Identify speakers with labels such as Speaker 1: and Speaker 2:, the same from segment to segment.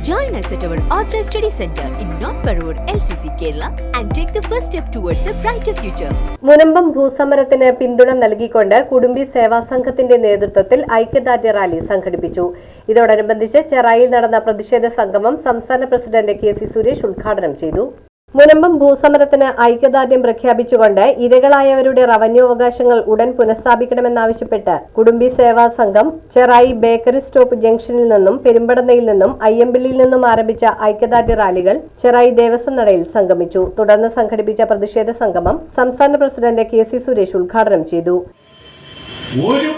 Speaker 1: Join us at our Authorized Study Center in North Parur, LCC, Kerala, and take the first step towards a brighter future.
Speaker 2: Munambam ഭൂസമരത്തിന് പിന്തുണ നൽകിക്കൊണ്ട് കുടുംബി സേവാ സംഘത്തിന്റെ നേതൃത്വത്തിൽ ഐക്യദാർഢ്യ rally സംഘടിപ്പിച്ചു ഇതോടനുബന്ധിച്ച് ചെറായിൽ നടന്ന പ്രതിഷേധ സംഗമം സംസ്ഥാന പ്രസിഡന്റ് കെ സി സുരേഷ് ഉദ്ഘാടനം ചെയ്തു മുനമ്പം ഭൂസമരത്തിന് ഐക്യദാർഢ്യം പ്രഖ്യാപിച്ചുകൊണ്ട് ഇരകളായവരുടെ റവന്യൂ അവകാശങ്ങൾ ഉടൻ പുനഃസ്ഥാപിക്കണമെന്നാവശ്യപ്പെട്ട് കുടുംബി സേവാ സംഘം ചെറായി ബേക്കറി സ്റ്റോപ്പ് ജംഗ്ഷനിൽ നിന്നും പെരുമ്പടന്നയിൽ നിന്നും അയ്യമ്പള്ളിയിൽ നിന്നും ആരംഭിച്ച ഐക്യദാർഢ്യ റാലികൾ ചെറായി ദേവസ്വം നടയിൽ സംഗമിച്ചു. തുടർന്ന് സംഘടിപ്പിച്ച പ്രതിഷേധ സംഗമം സംസ്ഥാന പ്രസിഡന്റ് കെ സി സുരേഷ് ഉദ്ഘാടനം ചെയ്തു.
Speaker 3: ഒരു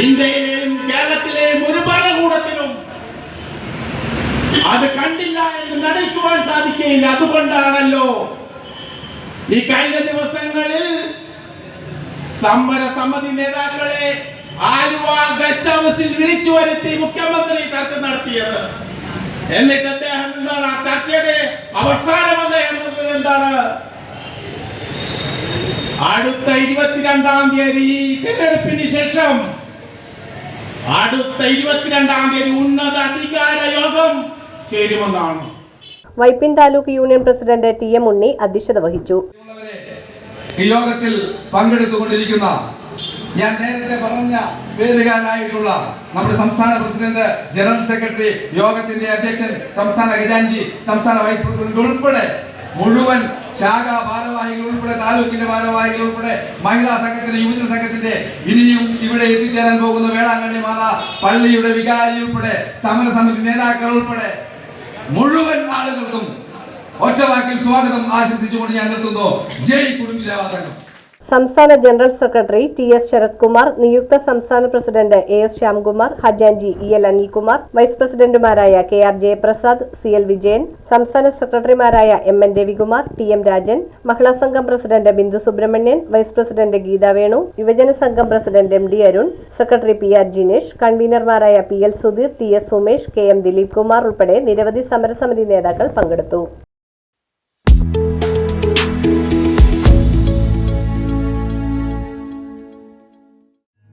Speaker 3: ഇന്ത്യയിലെയും കേരളത്തിലെയും ഒരു ഭരണകൂടത്തിനും അത് കണ്ടില്ല എന്ന് നടിക്കുവാൻ സാധിക്കുകയില്ല. അതുകൊണ്ടാണല്ലോ ഈ കഴിഞ്ഞ ദിവസങ്ങളിൽ സമര സമിതി നേതാക്കളെ ആലുവ ഗസ്റ്റ് ഹൗസിൽ വിളിച്ചു വരുത്തി മുഖ്യമന്ത്രി ചർച്ച നടത്തിയത്. എന്നിട്ട് അദ്ദേഹം എന്താണ് ആ ചർച്ചയുടെ അവസാനം അദ്ദേഹം എന്താണ്? അടുത്ത ഇരുപത്തിരണ്ടാം തീയതി തിരഞ്ഞെടുപ്പിന് ശേഷം അടുത്ത ഇരുപത്തിരണ്ടാം തീയതി ഉന്നത അധികാര യോഗം ചേരുമെന്നാണ്.
Speaker 2: Vypin taluk union president T M Unni അധ്യക്ഷത വഹിച്ചു.
Speaker 4: ഈ യോഗത്തിൽ പങ്കെടുത്തുകൊണ്ടിരിക്കുന്ന ഞാൻ നേരത്തെ പറഞ്ഞ പേരുകാരായിട്ടുള്ള നമ്മുടെ സംസ്ഥാന പ്രസിഡന്റ് ജനറൽ സെക്രട്ടറി യോഗത്തിന്റെ അധ്യക്ഷൻ സംസ്ഥാന ഖജാൻജി സംസ്ഥാന വൈസ് പ്രസിഡന്റ് ഉൾപ്പെടെ മുഴുവൻ ശാഖാ ഭാരവാഹികൾ ഉൾപ്പെടെ താലൂക്കിന്റെ ഭാരവാഹികൾ ഉൾപ്പെടെ മഹിളാ സംഘത്തിന്റെ യുവജന സംഘത്തിന്റെ ഇനിയും ഇവിടെ എത്തിച്ചേരാൻ പോകുന്ന വേളാങ്കണ്ണി മാതാ പള്ളിയുടെ വികാരി ഉൾപ്പെടെ സമരസമിതി നേതാക്കൾ ഉൾപ്പെടെ മുഴുവൻ ആളുകൾക്കും ഒറ്റവാക്കിൽ സ്വാഗതം ആശംസിച്ചുകൊണ്ട് ഞാൻ നിർത്തുന്നു. ജയ് കുടുംബ സംഘം.
Speaker 2: സംസ്ഥാന general secretary T S Sarath Kumar നിയുക്ത സംസ്ഥാന പ്രസിഡന്റ് എ എസ് ശ്യാംകുമാർ ഹജാൻജി ഇ എൽ അനിൽകുമാർ വൈസ് പ്രസിഡന്റുമാരായ K R Jayaprasad C L Vijayan സംസ്ഥാന സെക്രട്ടറിമാരായ M N Ravikumar T M Rajan മഹിളാ സംഘം president Bindu Subramanian vice president Geetha Venu യുവജന സംഘം president M D Arun secretary P R Jinesh കൺവീനർമാരായ P L Sudheer T S Sumesh K M Dileep Kumar ഉൾപ്പെടെ നിരവധി സമരസമിതി നേതാക്കൾ പങ്കെടുത്തു.